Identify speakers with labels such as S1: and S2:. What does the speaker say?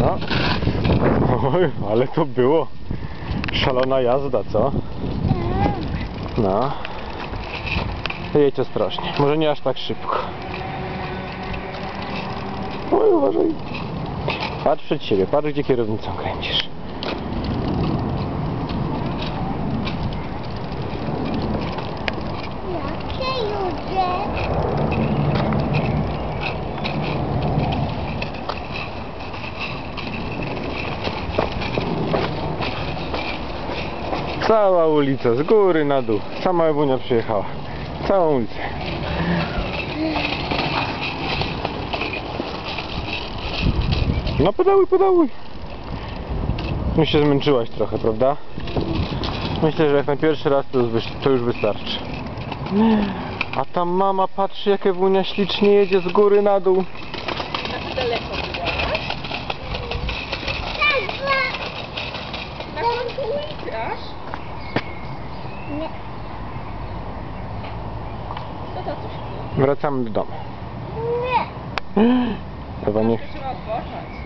S1: No. Oj, ale to było szalona jazda, co? No. Jedź ostrożnie. Może nie aż tak szybko. Oj, uważaj. Patrz przed siebie, patrz gdzie kierownicą kręcisz.
S2: Jakie ludzie?
S1: Cała ulica, z góry na dół. Sama Ewunia przyjechała. Całą ulicę. No podałuj, podałuj. No się zmęczyłaś trochę, prawda? Myślę, że jak na pierwszy raz to to już wystarczy. A tam mama patrzy jak Ewunia ślicznie jedzie z góry na dół.
S3: Daleko?
S2: Tak.
S3: Na końcu Co to coś?
S1: Wracamy do domu.
S2: Nie.
S1: Ewa nie,
S3: Trzeba odpocząć.